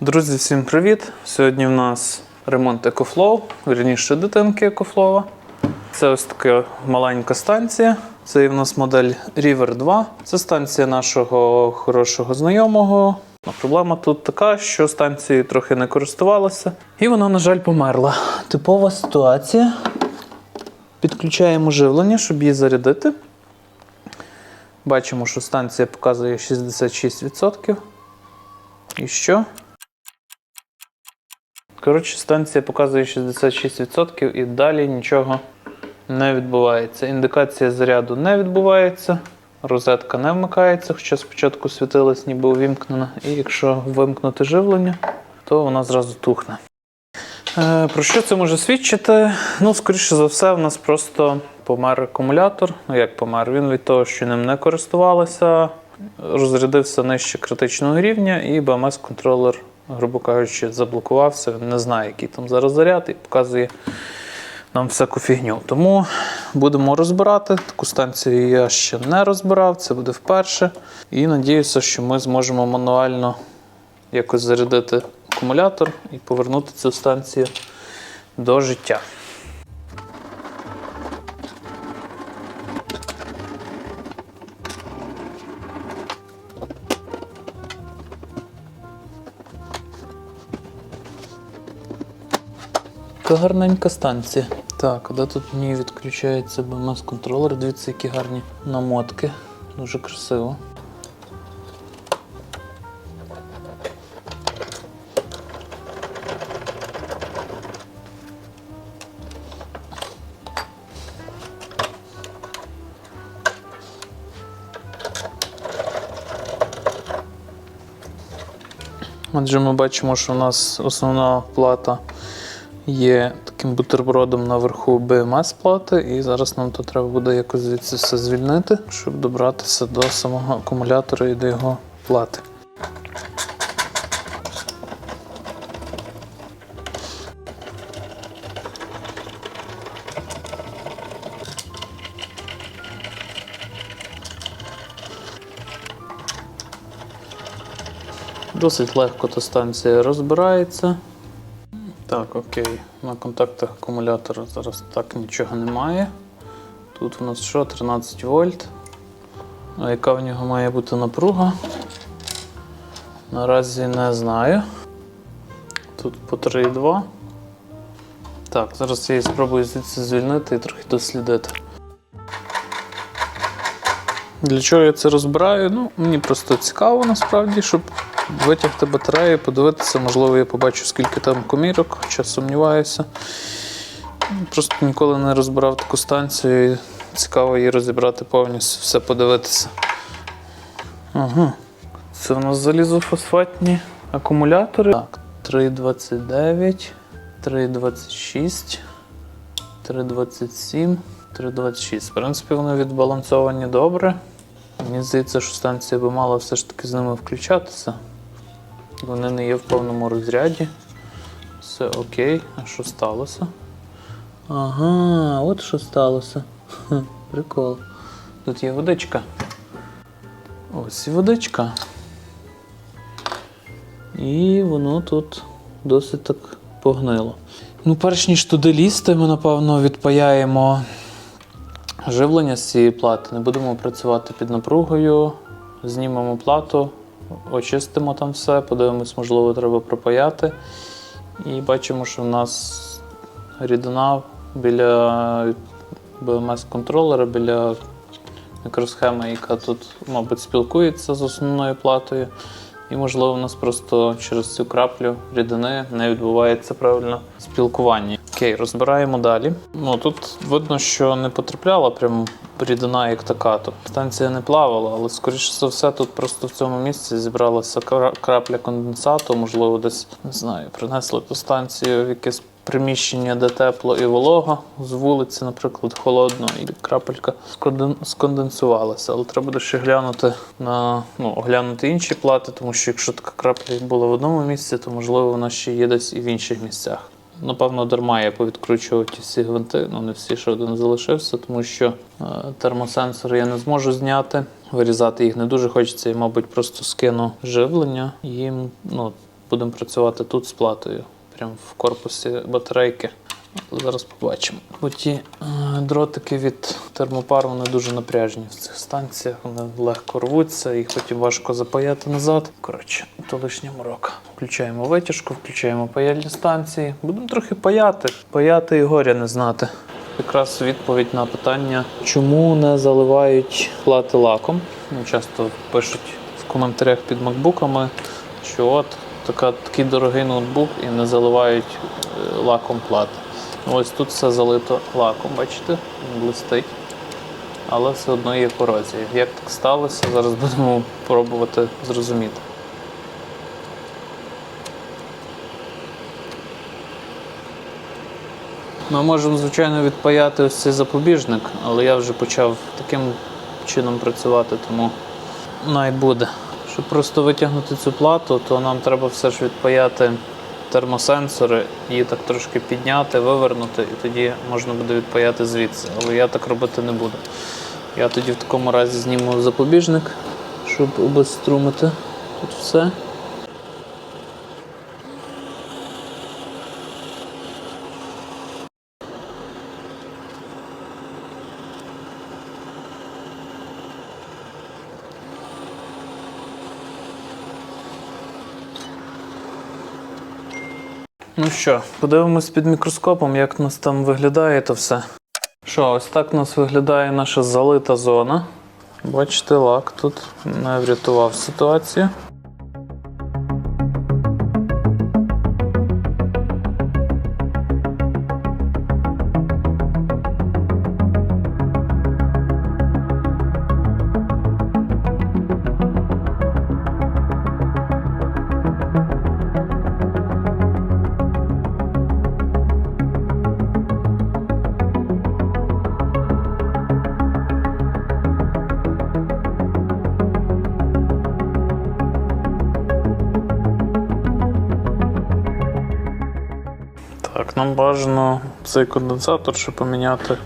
Друзі, всім привіт! Сьогодні в нас ремонт EcoFlow, вірніше дитинки EcoFlow. Це ось така маленька станція. Це в нас модель River 2. Це станція нашого хорошого знайомого. Ну, Проблема тут така, що станцією трохи не користувалася, і вона, на жаль, померла. Типова ситуація. Підключаємо живлення, щоб її зарядити. Бачимо, що станція показує 66%. І що? Коротше, станція показує 66% і далі нічого не відбувається. Індикація заряду не відбувається, розетка не вмикається, хоча спочатку світилась ніби увімкнена. І якщо вимкнути живлення, то вона зразу тухне. Е, Про що це може свідчити? Ну, скоріше за все, в нас просто помер акумулятор. Ну, як помер? Він від того, що ним не користувалися, розрядився нижче критичного рівня, і BMS-контролер, грубо кажучи, заблокувався. Не знає, який там зараз заряд, і показує нам всяку фігню. Тому будемо розбирати. Таку станцію я ще не розбирав, це буде вперше. І надіюся, що ми зможемо мануально якось зарядити акумулятор і повернути цю станцію до життя. Така гарненька станція. Так, де тут в ній відключається BMS контролер? Дивіться, які гарні намотки. Дуже красиво. Отже, ми бачимо, що у нас основна плата є таким бутербродом наверху BMS плати, і зараз нам тут треба буде якось звідси все звільнити, щоб добратися до самого акумулятора і до його плати. Досить легко та станція розбирається. Окей. На контактах акумулятора зараз так нічого немає. Тут у нас що? 13 вольт. А яка в нього має бути напруга? Наразі не знаю. Тут по 3,2. Так, зараз я її спробую звідси звільнити і трохи дослідити. Для чого я це розбираю? Ну, мені просто цікаво насправді, щоб витягти батарею, подивитися, можливо, я побачу, скільки там комірок, хоча сумніваюся. Просто ніколи не розбирав таку станцію і цікаво її розібрати повністю, все подивитися. Ага. Це у нас залізофосфатні акумулятори. Так, 3,29, 3,26, 3,27, 3,26. В принципі, вони відбалансовані добре. Мені здається, що станція би мала все ж таки з ними включатися. Вони не є в повному розряді. Все окей. А що сталося? Ага, от що сталося. Прикол. Тут є водичка. Ось і водичка. І воно тут досить так погнило. Ну, перш ніж туди лізти, ми, напевно, відпаяємо живлення з цієї плати. Не будемо працювати під напругою, знімемо плату, очистимо там все, подивимось, можливо, треба пропаяти. І бачимо, що в нас рідина біля BMS-контролера, біля мікросхеми, яка тут, мабуть, спілкується з основною платою. І, можливо, у нас просто через цю краплю рідини не відбувається правильно спілкування. Окей, розбираємо далі. Ну тут видно, що не потрапляла прям рідина як така. Тобто станція не плавала, але скоріше за все, тут просто в цьому місці зібралася крапля конденсату, можливо, десь не знаю, принесли ту станцію в якесь приміщення, де тепло і волого, з вулиці, наприклад, холодно, і крапелька сконденсувалася. Але треба буде ще глянути на ну, оглянути інші плати, тому що якщо така крапля була в одному місці, то можливо вона ще є десь і в інших місцях. Напевно, дарма я повідкручував ті всі гвинти, ну не всі, що один залишився, тому що е, термосенсори я не зможу зняти. Вирізати їх не дуже хочеться, і, мабуть, просто скину живлення. Їм ну, будемо працювати тут з платою, прямо в корпусі батарейки. Зараз побачимо. Бо ті е, дротики від термопар вони дуже напряжні в цих станціях, вони легко рвуться, їх потім важко запаяти назад. Коротше, то лишня морока. Включаємо витяжку, включаємо паяльні станції. Будемо трохи паяти. Паяти і горя не знати. Якраз відповідь на питання, чому не заливають плати лаком. Ну, часто пишуть в коментарях під макбуками, що от така, такий дорогий ноутбук і не заливають е, лаком плати. Ось тут все залито лаком, бачите, він блистить. Але все одно є корозія. Як так сталося, зараз будемо пробувати зрозуміти. Ми можемо, звичайно, відпаяти ось цей запобіжник, але я вже почав таким чином працювати, тому най буде. Щоб просто витягнути цю плату, то нам треба все ж відпаяти термосенсори, її так трошки підняти, вивернути, і тоді можна буде відпаяти звідси. Але я так робити не буду. Я тоді в такому разі зніму запобіжник, щоб обеструмити тут все. Ну що, подивимось під мікроскопом, як у нас там виглядає то все. Що, ось так у нас виглядає наша залита зона. Бачите, лак тут не врятував ситуацію. Бажано цей конденсатор ще поміняти.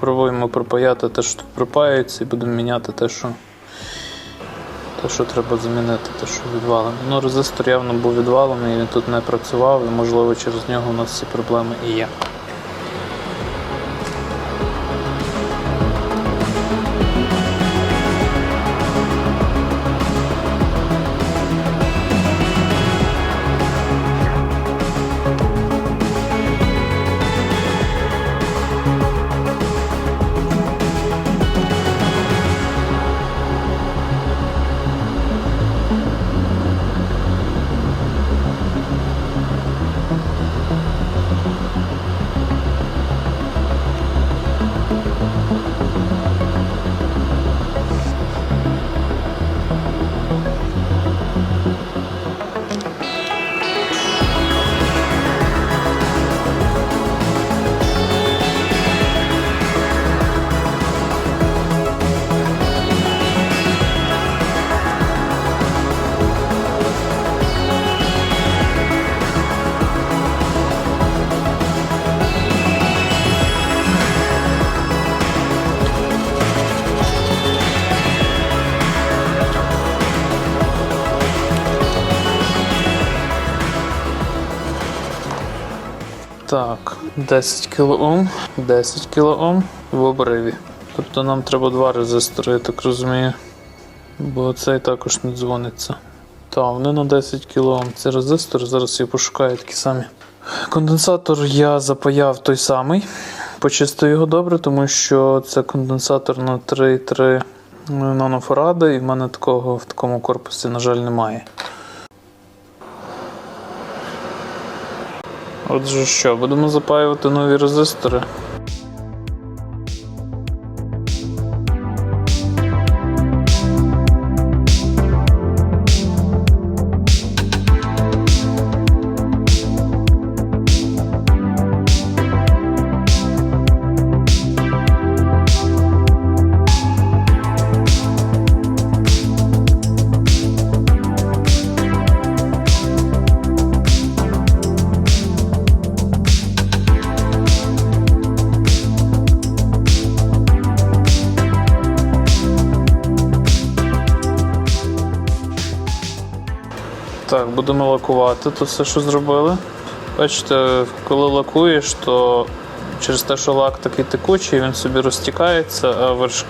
Пробуємо припаяти те, що тут припаюється, і будемо міняти те, що, те, що треба замінити, те, що відвалене. Ну, резистор явно був відвалений, він тут не працював, і можливо через нього у нас ці проблеми і є. Так, 10 кОм, 10 кОм в обриві. Тобто нам треба два резистори, я так розумію. Бо цей також не дзвониться. Так, вони на 10 кОм. Це резистори, зараз я пошукаю такі самі. Конденсатор я запаяв той самий. Почистив його добре, тому що це конденсатор на 3,3 нанофаради, і в мене такого в такому корпусі, на жаль, немає. Отже, що, будемо запаювати нові резистори. Будемо лакувати то все, що зробили. Бачите, коли лакуєш, то через те, що лак такий текучий, він собі розтікається, а верш...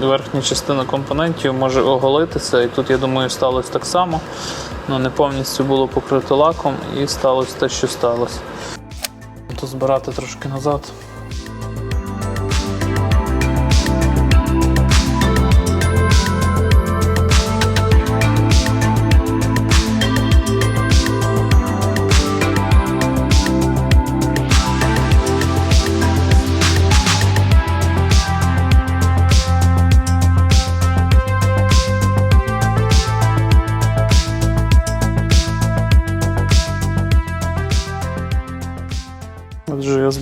верхня частина компонентів може оголитися. І тут, я думаю, сталося так само. Ну, не повністю було покрито лаком і сталося те, що сталося. То збирати трошки назад.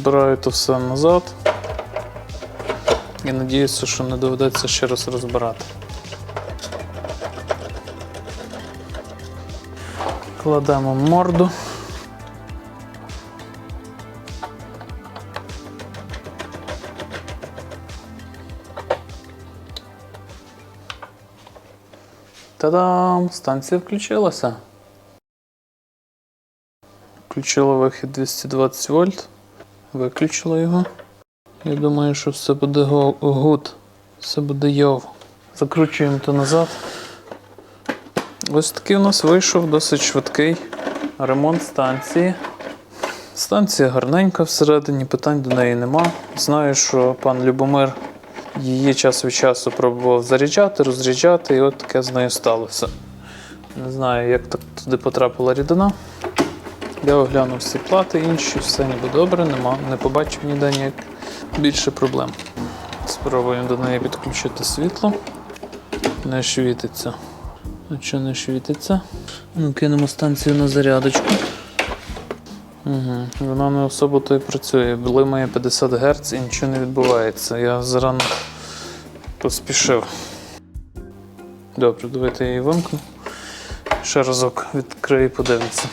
збираю то все назад. І надіюся, що не доведеться ще раз розбирати. Кладемо морду. Та-дам! Станція включилася. Включила вихід 220 вольт. Виключила його. Я думаю, що все буде гуд. Все буде йов. Закручуємо то назад. Ось такий у нас вийшов досить швидкий ремонт станції. Станція гарненька всередині, питань до неї нема. Знаю, що пан Любомир її час від часу пробував заряджати, розряджати, і от таке з нею сталося. Не знаю, як так туди потрапила рідина. Я оглянув всі плати, інші, все ніби добре, нема, не побачив ніде ніяк більше проблем. Спробуємо до неї підключити світло. Не світиться. А що не світиться? Ну, кинемо станцію на зарядочку. Угу. Вона не особо то і працює. Блимає 50 Гц і нічого не відбувається. Я зарано поспішив. Добре, давайте я її вимкну. Ще разок відкрию і подивимося.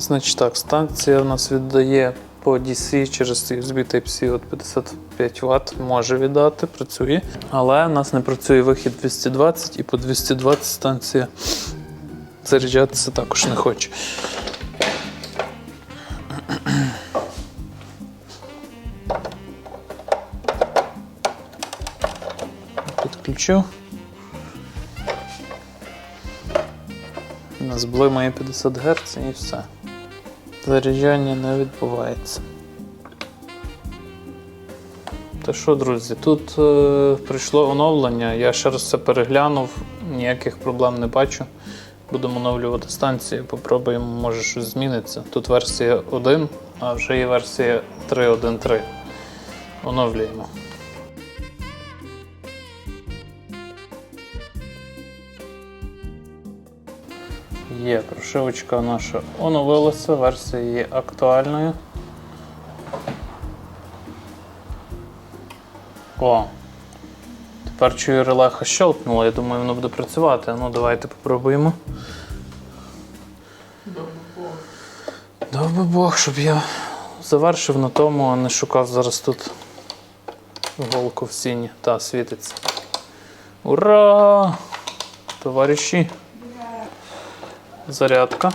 Значить так, станція у нас віддає по DC через USB Type-C от 55 Вт, може віддати, працює. Але у нас не працює вихід 220 і по 220 станція заряджатися також не хоче. Підключив. У нас блимає 50 Гц і все. Заряджання не відбувається. Та що, друзі, тут е, прийшло оновлення. Я ще раз все переглянув, ніяких проблем не бачу. Будемо оновлювати станцію, попробуємо, може щось зміниться. Тут версія 1, а вже є версія 3.1.3. Оновлюємо. Є, прошивочка наша оновилася, версія є актуальною. О! Тепер чую релеха щелкнуло, я думаю, воно буде працювати. Ну, давайте попробуємо. Дав би Бог, щоб я завершив на тому, а не шукав зараз тут голку в сіні. Та, світиться. Ура! Товариші! Зарядка.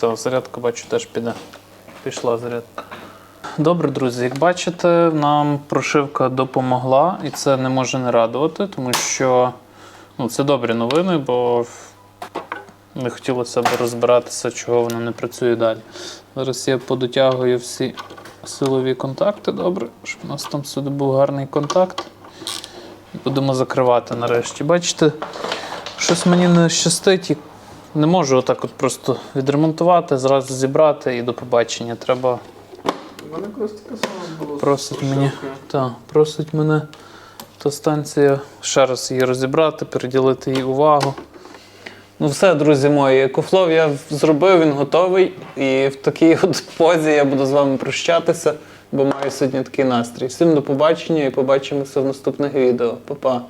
Так, зарядка бачу теж піде. Пішла зарядка. Добре, друзі, як бачите, нам прошивка допомогла, і це не може не радувати, тому що ну, це добрі новини, бо не хотілося б розбиратися, чого вона не працює далі. Зараз я подотягую всі силові контакти, добре, щоб у нас там сюди був гарний контакт. Будемо закривати нарешті. Бачите, щось мені не щастить. Не можу отак от просто відремонтувати, зразу зібрати і до побачення. Треба У мене колись таке саме було. з Просить мені. та, просить мене та станція ще раз її розібрати, приділити їй увагу. Ну все, друзі мої, екофлов я зробив, він готовий. І в такій от позі я буду з вами прощатися, бо маю сьогодні такий настрій. Всім до побачення і побачимося в наступних відео. Па-па.